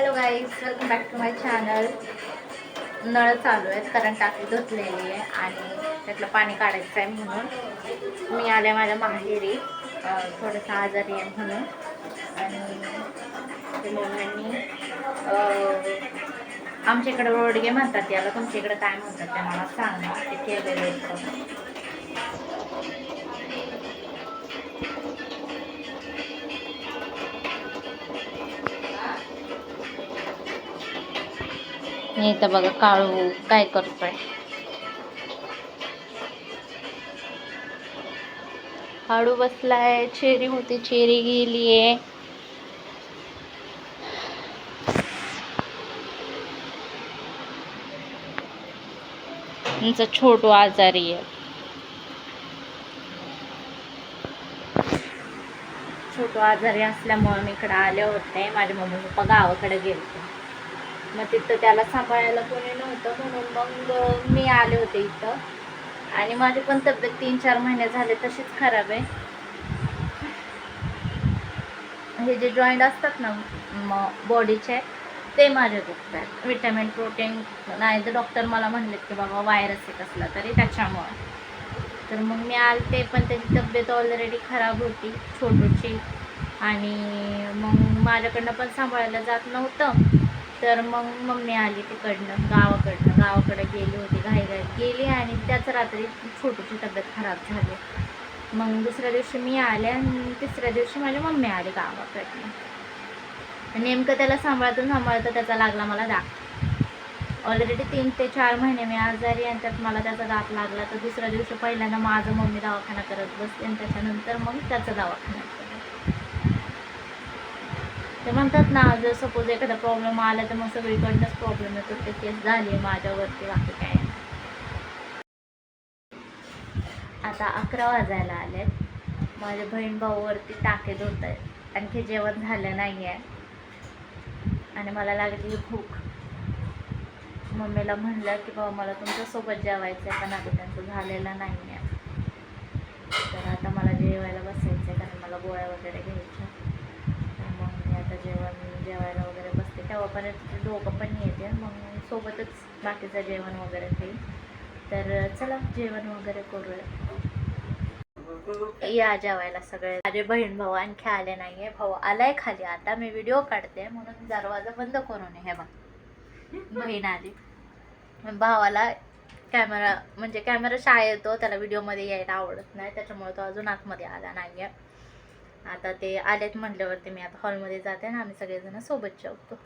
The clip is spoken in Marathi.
Hello guys welcome back to my channel नळ चालू आहेत कारण टाकी धुतलेली आहे आणि त्यातलं पाणी काढायचं आहे म्हणून. मी आले माझ्या माहेरी थोडंसं आजारी आहे म्हणून. आणि मम्मींनी आमच्या रोडगे म्हणतात याला तुमच्या इकडे काय म्हणतात ते मला सांगा ते केलेलं मी इथं बघा काळू काय करतोय. काळू बसलाय चेरी होती चेरी गेलीये. तुमचा छोटू आजारी आहे. छोटू आजारी असल्यामुळे मी इकडे आले होते. माझे मम्मी पप्पा गावाकडे गेले मग तिथं त्याला सांभाळायला कोणी नव्हतं म्हणून मग मी आले होते इथं. आणि माझी पण तब्येत तीन चार महिने झाले तशीच खराब आहे. हे जे जॉईंट असतात ना मग बॉडीचे ते माझे दुखतात. विटॅमिन प्रोटीन नाही तर डॉक्टर मला म्हणलेत की बाबा व्हायरस आहे कसला तरी त्याच्यामुळं. तर मग मी आलते पण त्याची तब्येत ऑलरेडी खराब होती छोटूची. आणि मग माझ्याकडनं पण सांभाळायला जात नव्हतं. तर मग मम्मी आली तिकडनं गावाकडनं. गावाकडे गेली होती घाईघाई गेली आणि त्याच रात्री छोटूची तब्येत खराब झाली. मग दुसऱ्या दिवशी मी आले आणि तिसऱ्या दिवशी माझी मम्मी आली गावाकडनं. नेमकं त्याला सांभाळता सांभाळता त्याचा लागला मला दाग. ऑलरेडी तीन ते चार महिने मी आजारी आणि त्यात मला त्याचा दात लागला. तर दुसऱ्या दिवशी पहिल्यांदा माझं मम्मी दवाखाना करत बसते आणि त्याच्यानंतर मग त्याचा दवाखाना करते ते म्हणतात ना जर सपोज एखादा प्रॉब्लेम आला तर मग सगळीकडनंच प्रॉब्लेम येतो. ते केस झाली माझ्यावरती बाकी काय आता अकरा वाजायला आले माझ्या बहीण भाऊवरती टाके धुत आहेत आणखी जेवण झालं नाही आहे आणि मला लागली भूक. मम्मीला म्हणलं की बाबा मला तुमच्यासोबत जेवायचं आहे पण आता त्यांचं झालेलं नाही आहे तर आता मला जेवायला बसायचं आहे कारण मला गोळ्या वगैरे घ्यायच्या. जेवण जेवायला वगैरे बसते. तेव्हापर्यंत डोकं दोघं पण येते. मग सोबतच बाकीचं जेवण वगैरे खाईल तर चला जेवण वगैरे करूया. या जेवायला सगळे. माझे बहीण भाऊ आणखी आले नाहीये. भाऊ आलाय खाली. आता मी व्हिडिओ काढते. म्हणून दरवाजा बंद करून हे बघ. बहीण आली. भावाला कॅमेरा म्हणजे कॅमेरा शाळा येतो त्याला व्हिडिओमध्ये यायला आवडत नाही. त्याच्यामुळे तो अजून आतमध्ये आला नाही आहे आता ते आलेत म्हटल्यावरती मी आता हॉलमध्ये जाते ना आम्ही सगळेजण सोबत जेवतो.